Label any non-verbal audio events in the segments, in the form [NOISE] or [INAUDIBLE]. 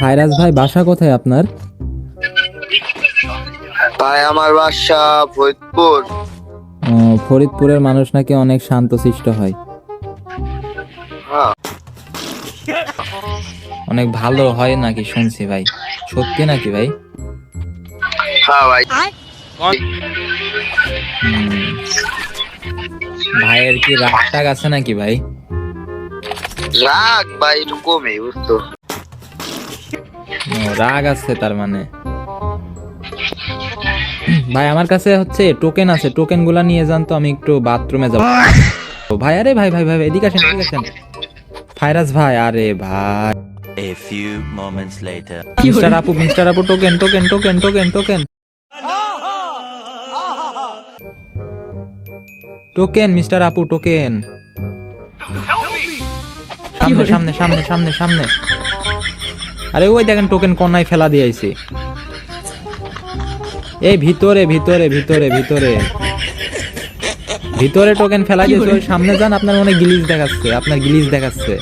ফায়রাজ ভাই বাসা কোথায় আপনার? ভাই আমার বাসা ফরিদপুর। ফরিদপুরের মানুষ নাকি অনেক শান্তশিষ্ট হয় হ্যাঁ। অনেক ভালো হয় নাকি শুনছি ভাই। সত্যি নাকি ভাই? হ্যাঁ ভাই। ভাইয়ের কি রাগ টাগ আছে নাকি ভাই? রাগ ভাই একটু কমে বুঝতো রাগ আছে তার মানে। ভাই আমার কাছে হচ্ছে টোকেন আছে। টোকেনগুলা নিয়ে যান তো আমি একটু বাথরুমে যাব। ভাই আরে ভাই ভাই ভাই এদিকে আসেন এদিকে আসেন। ফাইরাজ ভাই আরে ভাই। A few moments later. Mister Apu mister Apu token token token token token token mister Apu token সামনে সামনে সামনে সামনে সামনে। আরে ওই দেখেন টোকেন কন্যায় ফেলা দিয়ে আইছে। এই ভিতরে ভিতরে ভিতরে ভিতরে। ভিতরে টোকেন ফেলা দিয়েছে ওই সামনে যান আপনার মনে গিলিজ দেখাচ্ছে আপনার গিলিজ দেখাচ্ছে।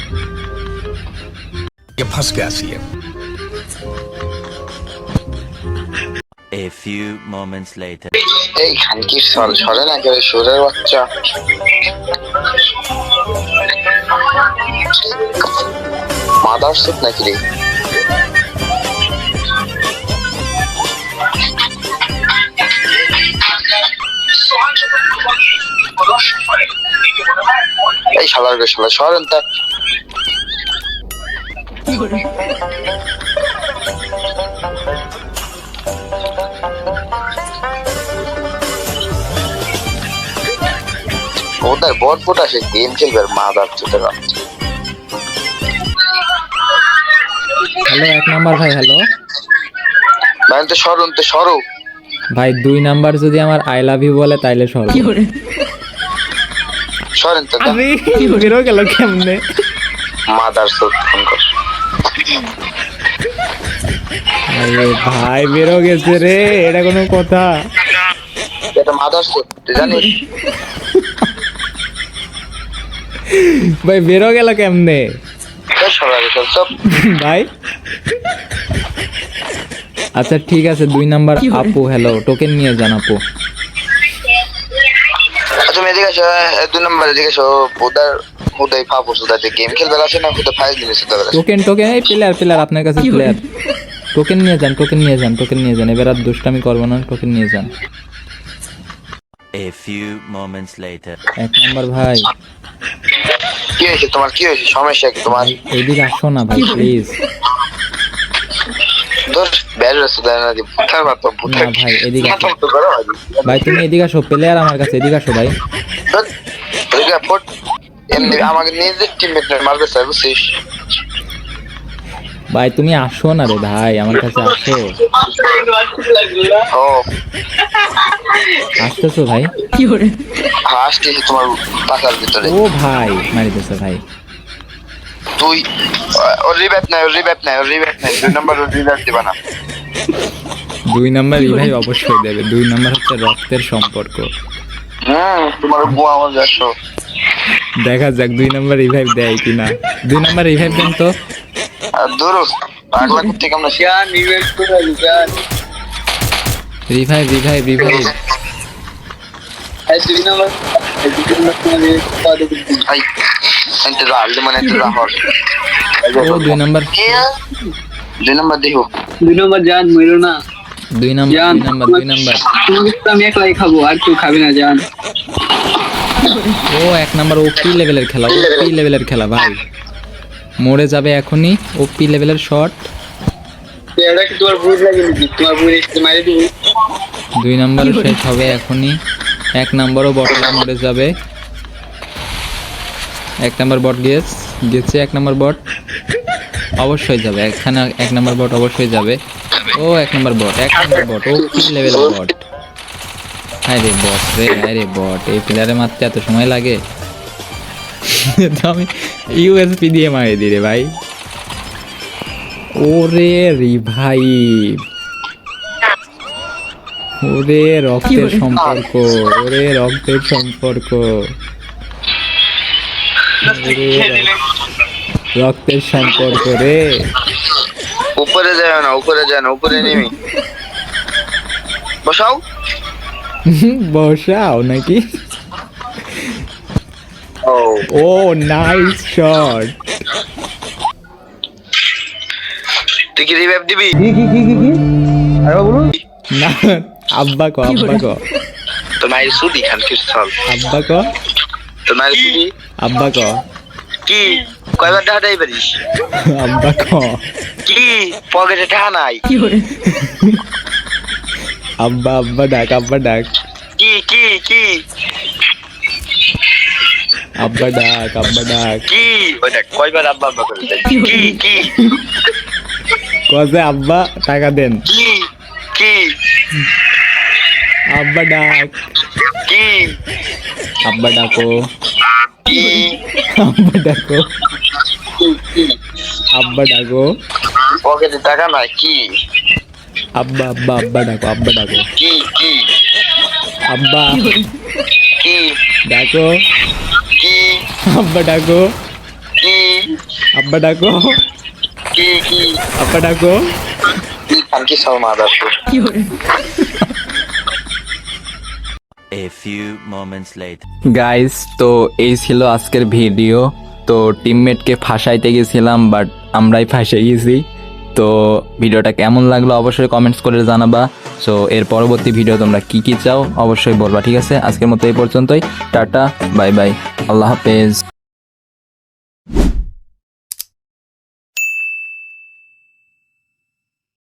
A few moments later. এই খানকির সর সরে না করে সরের বাচ্চা? মাদার সুট নাকি রে? এই শালার শালা সরেন তা। ওটার বট বট আসে গেম খেলবে চুতে হ্যালো এক নাম্বার ভাই হ্যালো। ভাই তো সরুন তো সরো। ভাই দুই নাম্বার যদি আমার আই লাভ ইউ বলে তাইলে সর সরেন তো বেরো গেল কেমনে? মাদার সুট ফোন কর। আরে ভাই বেরো গেছে রে এটা কোনো কথা। এটা মাদার জানিস? ভাই বেরো গেল কেমনে? ভাই। আচ্ছা ঠিক আছে দুই নাম্বার আপু হ্যালো টোকেন নিয়ে যান আপু। তুমি এদিকে আসো এ, দুই নম্বর এদিকে আসো উদার উদয় পাবো সুদাতে গেম খেলবে আছে না খুদে ফাইল দিলে সুদা বেলা। টোকেন টোকেন এই প্লেয়ার প্লেয়ার আপনার কাছে প্লেয়ার টোকেন নিয়ে যান টোকেন নিয়ে যান টোকেন নিয়ে যান এবার আর দুষ্টামি করব না টোকেন নিয়ে যান। A few moments later. এক নাম্বার ভাই। কি হয়েছে তোমার কি হয়েছে? সমস্যা কি তোমার? এইদিকে আসো না ভাই প্লিজ ভাই, এদিকে আসো। ভাই তুমি এদিকে আসো প্লেয়ার আমার কাছে এদিকে আসো ভাই। আমাকে নিজের মারবে স্যার বুঝছিস? ভাই তুমি আসো না রে ভাই আমার কাছে আসো। ও। আসতেছো ভাই? হ্যাঁ, আসতেছি তোমার পাতার ভিতরে। ও ভাই মারিতেছে ভাই। তুই ওর রিব্যাট নাই ওর রিব্যাট নাই ওর রিব্যাট নাই দুই নম্বর ওর দিবা না। দুই নাম্বার ইভাই অবশ্যই দেবে দুই নাম্বার হচ্ছে রক্তের সম্পর্ক। হ্যাঁ তোমার বুয়া আমার যাচ্ছো দেখা যাক দুই নাম্বার রিভাইভ দেয় কিনা। দুই নাম্বার রিভাইভ দেন তো। ধরো পাগলা করতে কেমন? শান রিভাইভ করে শান রিভাইভ রিভাইভ রিভাইভ। এই দুই নাম্বার এই দুই নাম্বার হর। ও দুই নাম্বার। দুই নম্বর দেখো। দুই নম্বর জান মরো না। দুই নাম্বার জান দুই নাম্বার দুই নাম্বার। তোমাকে তো আমি একলাই খাব আর কেউ খাবে না জান। ও এক নাম্বার ওপি লেভেলের খেলা ওপি লেভেলের খেলা ভাই। মরে যাবে এখনই ওপি লেভেলের শট। এটা কি তোমার ভুল লাগে নাকি? তোমার ভুল এসে মারি দিব। দুই নাম্বার শেষ হবে এখনই। এক নাম্বারও বটলা মরে যাবে। এক নাম্বার বট গেছ গেছে এক নাম্বার বট। অবশ্যই যাবে এখানে এক নাম্বার বট অবশ্যই যাবে। ও এক নাম্বার বট এক নাম্বার বট ও কি লেভেলের বট? হ্যাঁ রে বট রে হ্যাঁ রে বট এই প্লেয়ারে মারতে এত সময় লাগে? তো আমি ইউএসপি দিয়ে মারি দিই রে ভাই। ওরে রিভাইভ ওরে রক্তের সম্পর্ক ওরে রক্তের সম্পর্ক। রক্তের সম্পর্ক রে। উপরে যায় না উপরে যায় না উপরে নেমি। বসাও। [LAUGHS] বসাও নাকি? ও। ও নাইস শট তুই কি রিভাইভ দিবি? কি কি কি কি আরে বলুন। না আব্বা কো আব্বা কো। তো মায়ের সুদি খান খ্রিস্টাল আব্বা কো। আব্বা কো। কি? কয়বার টাকা দেয় পারিস? [LAUGHS] আব্বা কো। কি? পকেটে টাকা নাই? আব্বা আব্বা ডাক আব্বা ডাক। কি কি কি? আব্বা ডাক আব্বা ডাক। কি? ওই দেখ কয়বার আব্বা আব্বা করে দেয়। কি কি কসে আব্বা টাকা দেন। কি কি? আব্বা ডাক। কি? আব্বা ডাকো। কি আব্বা ডাকো। আব্বা ডাকো। পকেটে টাকা নাই কি? আব্বা আব্বা আব্বা ডাকো আব্বা ডাকো। কি কি? আব্বা। কি? ডাকো। কি? আব্বা ডাকো। কি? আব্বা ডাকো। কি কি? আব্বা ডাকো। কি খান কি সব মাদার A. গাইস তো এই ছিল আজকের ভিডিও তো টিমমেটকে ফাঁসাইতে গেছিলাম বাট আমরাই ফাঁসে গেছি। তো ভিডিওটা কেমন লাগল অবশ্যই কমেন্টস করে জানাবা। সো এর পরবর্তী ভিডিও তোমরা কি কি চাও অবশ্যই বলবা, ঠিক আছে? আজকের মতো এই পর্যন্তই। টাটা বাই বাই আল্লাহ হাফেজ।